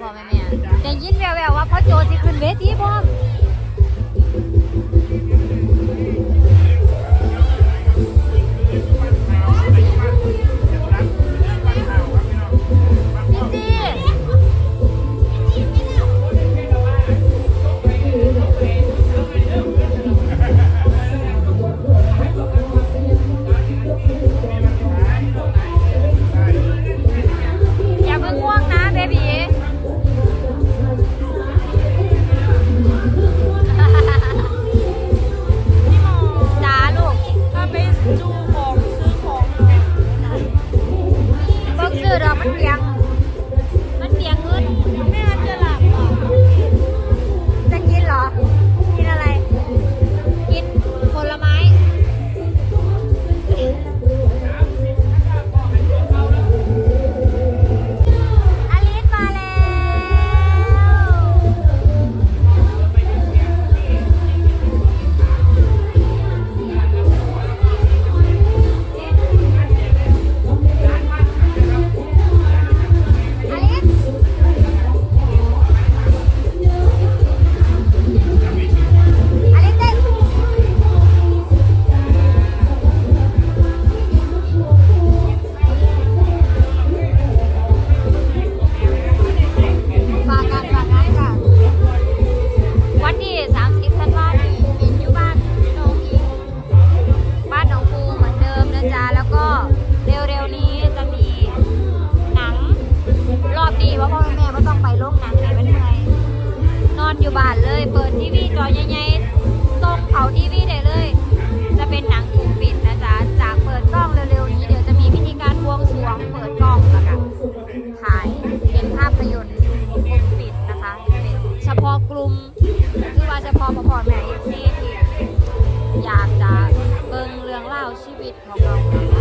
พ่อแม่แม่ได้ยินแววๆว่าพ่อโจสิขึ้นเวทีพ่อ พ่อพ่อแม่เอฟซีที่อยากจะเบิ่งเรื่องเล่าชีวิตของเรา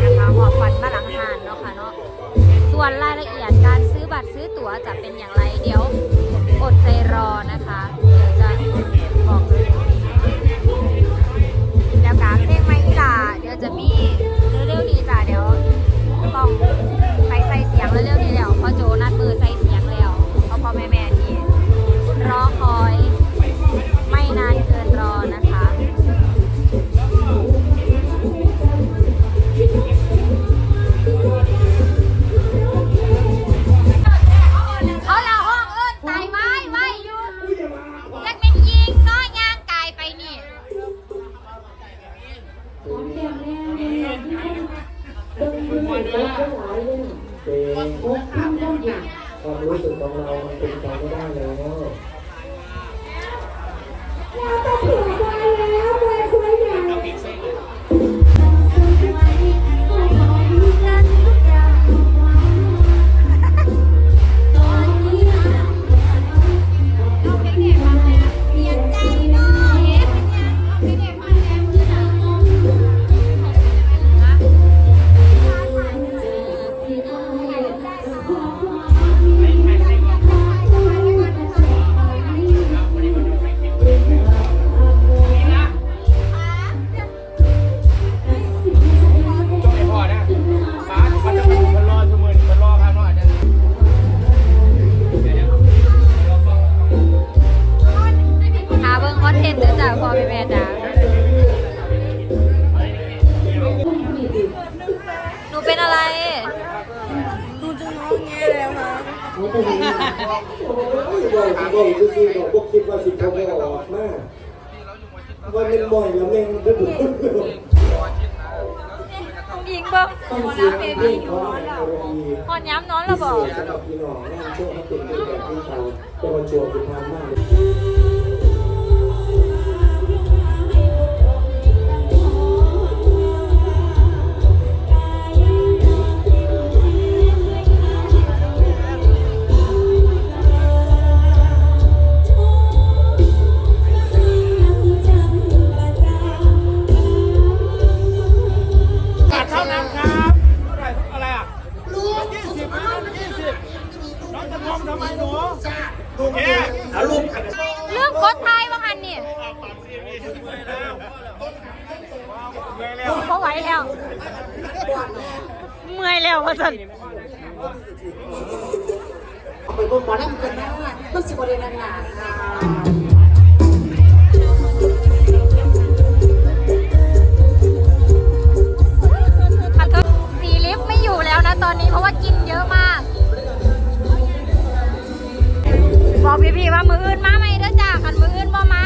นะคะหอบฝันมาหลังหานเนาะค่ะเนาะส่วนรายละเอียดการซื้อบัตรซื้อตั๋วจะเป็นอย่างไรเดี๋ยวอดใจรอนะคะ เป็นความรู้สึกของเรา มันเป็นไปไม่ได้แล้ว แม่แม่จ้ะหนูเป็นอะไรโอ้โหบอกบอกซื่อๆบอกพวกคิดว่าสิเขาไม่ออกมากวันเป็นบ่อยแล้วแม่งไม่ถูกยิงบ่ต้องเสียงเพลงเขาในเวทีหอนย้ำนอนแล้วบอกสำหรับพี่น้องนั่งช่วงให้เป็นแบบที่เขาจะมาชวนคุณทานมาก ไปเบิ่งหมอลำกันนะต้องสิบริเวณหนาค่ะสีลิฟต์ไม่อยู่แล้วนะตอนนี้เพราะว่ากินเยอะมาก บอกพี่ๆว่ามืออื่นมาไหมเด้อจ้าขันมืออื่นบ่มา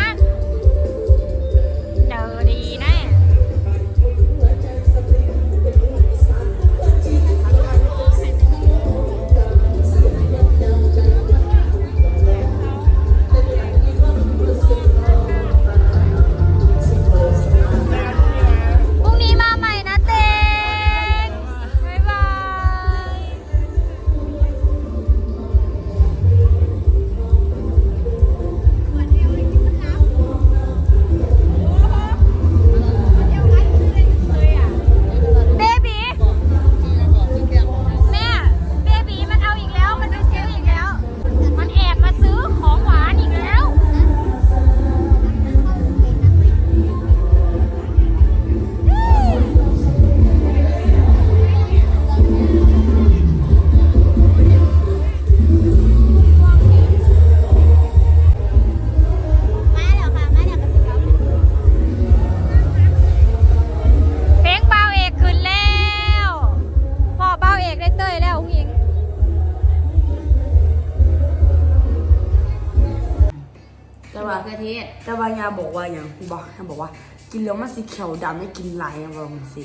ว่าประเทศ แต่ว่ายาบอกว่าอย่างบอกยาบอกว่า กินแล้วมันสีเขียวดำไม่กินหลายอย่างบอกมันสิ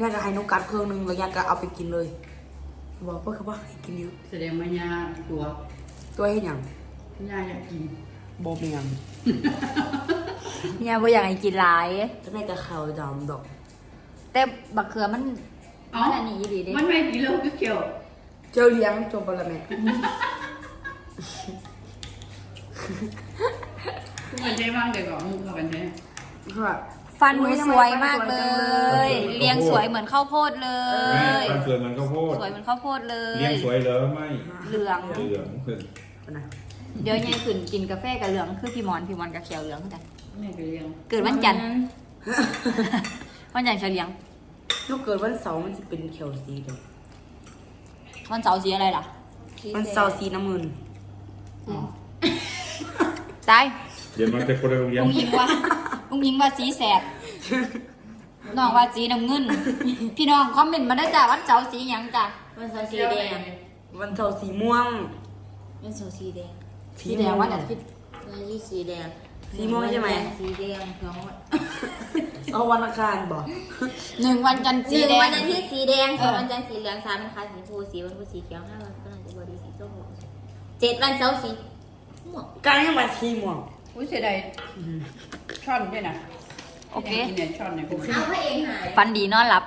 ยาก็ให้นกกัดเครื่องนึงแล้วยาก็เอาไปกินเลย บอกเพื่อเขาบอกให้กินอยู่แสดงว่ายาตัวตัวเห็นอย่างยาอยากกินบอเมียงเนี่ยบ่อยากให้กินหลายจะได้กับขาวดำดอก แต่บักเขือมันอ้ามันอันนี้ดีเด้มันไม่กินแล้วก็เขียวเจ้าเลี้ยงจงปรแม่ ทุกคนใช้บ้างเดี๋ยวก่อนมุกเข้ากันใช่คือแบบฟันหนูอุ๊ยทำสไมวยฟันมากสวยเลจังเลยยเรียงสวยเหมือนข้าวโพดเลแม่ย ฟันสวยเหมือนข้าวโพดสวยเหมือนข้าวโพดเลยเลี้ยงสวยเหรอไม่เหลือง เหลืองคือนะเดี๋ยวยายขึ้นกินกาแฟกับเหลืองคือพี่หมอนพี่หมอนกับเขียวเหลืองกัน แม่ก็เลี้ยงเกิดวันจันทร์ วันจันทร์เฉลียงลูกเกิดวันเสาร์มันจะเป็นเขียวสีเดียววันเสาร์สีอะไรล่ะวันเสาร์สีน้ำเงินตาย เดี๋ยวมันจะคนละโรงเรียนลุงยิงว่าลุงยิงว่าสีแสดน้องว่าสีน้ำเงิน พี่น้องคอมเมนต์มาได้จ้าวันเสาร์สีหยังจ้ะวันเสาร์สีแดงวันเสาร์สีม่วงวันเสาร์สีแดงสีสีม่แดวงงวันอาทิตย์วันที่สีแดงสีม่วงใช่ไหมสีแดงสองวันเอาวันอังคารบอกหนึ่งวันจันทร์หสีนึ่งแดงวันอาทิตย์สีแดงสองเออวันจันทร์สีเหลืองสามวันอังคารสีชมพูสี่วันพุธสีเขียวห้าวันพฤหัสบดีสีส้มหกเจ็ดวันเสาร์สีม่วงการยังมาสีม่วง อุ้ยเสียดายช่อนด้วยนะโอเคกินเนี่ยช่อนเนี่ยผมเอาพระเอกหาย ฟันดีนอนหลับ